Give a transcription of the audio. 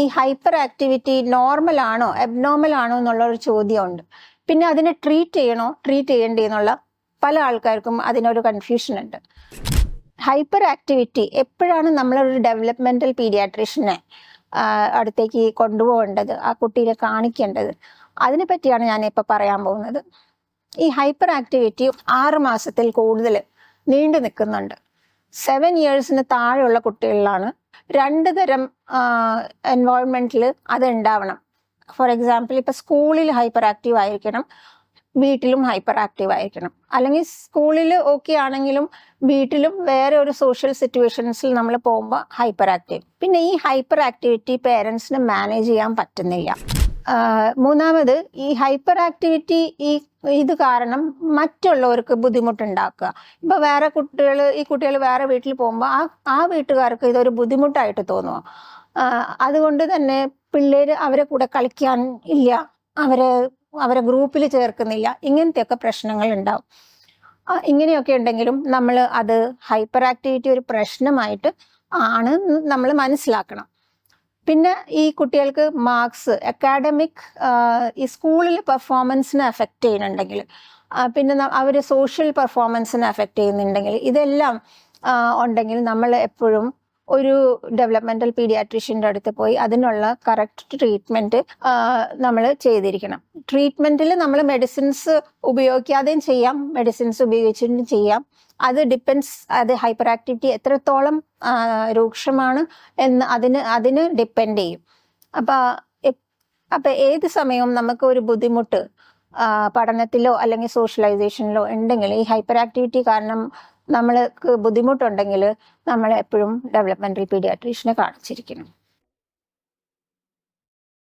ഈ hyper activity normal ആണോ abnormal ആണോ എന്നുള്ള ഒരു ചോദ്യമുണ്ട്. പിന്നെ അതിനെ ട്രീറ്റ് ചെയ്യണോ ട്രീറ്റ് ചെയ്യണ്ടേ എന്നുള്ള പല ആൾക്കാർക്കും അതിനൊരു കൺഫ്യൂഷൻ ഉണ്ട്. ഹൈപ്പർ ആക്ടിവിറ്റി എപ്പോഴാണ് നമ്മളൊരു ഡെവലപ്മെന്റൽ പീഡിയാട്രീഷ്യനെ അടുത്തേക്ക് കൊണ്ടുപോകേണ്ടത് ആ കുട്ടിയെ കാണിക്കേണ്ടത്? അതിനെ പറ്റിയാണ് ഞാൻ ഇപ്പോൾ പറയാൻ പോകുന്നത്. ഈ ഹൈപ്പർ ആക്ടിവിറ്റി ആറ് മാസത്തിൽ കൂടുതൽ നീണ്ടു നിൽക്കുന്നുണ്ട്. സെവൻ ഇയേഴ്സിന് താഴെയുള്ള കുട്ടികളിലാണ് രണ്ട് തരം എൻവയോൺമെന്റിൽ അത് ഉണ്ടാവണം ഫോർ എക്സാമ്പിൾ ഇപ്പം സ്കൂളിൽ ഹൈപ്പർ ആക്റ്റീവ് ആയിരിക്കണം വീട്ടിലും ഹൈപ്പർ ആക്റ്റീവ് ആയിരിക്കണം. അല്ലെങ്കിൽ സ്കൂളിൽ ഓക്കെ ആണെങ്കിലും വീട്ടിലും വേറെ ഒരു സോഷ്യൽ സിറ്റുവേഷൻസിൽ നമ്മൾ പോകുമ്പോൾ ഹൈപ്പർ ആക്റ്റീവ് പിന്നെ ഈ ഹൈപ്പർ ആക്ടിവിറ്റി പേരൻസിന് മാനേജ് ചെയ്യാൻ പറ്റുന്നില്ല. മൂന്നാമത് ഈ ഹൈപ്പർ ആക്ടിവിറ്റി ഈ ഇത് കാരണം മറ്റുള്ളവർക്ക് ബുദ്ധിമുട്ടുണ്ടാക്കുക. ഇപ്പൊ വേറെ കുട്ടികൾ ഈ കുട്ടികൾ വേറെ വീട്ടിൽ പോകുമ്പോൾ ആ ആ വീട്ടുകാർക്ക് ഇതൊരു ബുദ്ധിമുട്ടായിട്ട് തോന്നുക അതുകൊണ്ട് തന്നെ പിള്ളേര് അവരെ കൂടെ കളിക്കാൻ ഇല്ല. അവരെ അവരെ ഗ്രൂപ്പിൽ ചേർക്കുന്നില്ല. ഇങ്ങനത്തെയൊക്കെ പ്രശ്നങ്ങൾ ഉണ്ടാവും. ഇങ്ങനെയൊക്കെ ഉണ്ടെങ്കിലും നമ്മൾ അത് ഹൈപ്പർ ആക്ടിവിറ്റി ഒരു പ്രശ്നമായിട്ട് ആണ് നമ്മൾ മനസ്സിലാക്കണം. പിന്നെ ഈ കുട്ടികൾക്ക് മാർക്സ് അക്കാഡമിക് ഈ സ്കൂളിൽ പെർഫോമൻസിനെ അഫക്റ്റ് ചെയ്യുന്നുണ്ടെങ്കിൽ പിന്നെ അവർ സോഷ്യൽ പെർഫോമൻസിനെ അഫക്റ്റ് ചെയ്യുന്നുണ്ടെങ്കിൽ ഇതെല്ലാം ഉണ്ടെങ്കിൽ നമ്മൾ എപ്പോഴും ഒരു ഡെവലപ്മെന്റൽ പീഡിയാട്രീഷ്യന്റെ അടുത്ത് പോയി അതിനുള്ള കറക്റ്റ് ട്രീറ്റ്മെന്റ് നമ്മൾ ചെയ്തിരിക്കണം. ട്രീറ്റ്മെന്റിൽ നമ്മൾ മെഡിസിൻസ് ഉപയോഗിക്കാതെയും ചെയ്യാം. മെഡിസിൻസ് ഉപയോഗിച്ചിട്ടും ചെയ്യാം. അത് ഡിപ്പെൻസ് അത് ഹൈപ്പർ ആക്ടിവിറ്റി എത്രത്തോളം രൂക്ഷമാണ് എന്ന് അതിന് അതിന് ഡിപ്പെൻഡ് ചെയ്യും. അപ്പൊ എ- അപ്പൊ ഏത് സമയവും നമുക്ക് ഒരു ബുദ്ധിമുട്ട് പഠനത്തിലോ അല്ലെങ്കിൽ സോഷ്യലൈസേഷനിലോ ഉണ്ടെങ്കിൽ ഈ ഹൈപ്പർ ആക്ടിവിറ്റി കാരണം നമ്മൾക്ക് ബുദ്ധിമുട്ടുണ്ടെങ്കിൽ നമ്മൾ എപ്പോഴും ഡെവലപ്മെന്റൽ പീഡിയാട്രീഷനെ കാണിച്ചിരിക്കണം.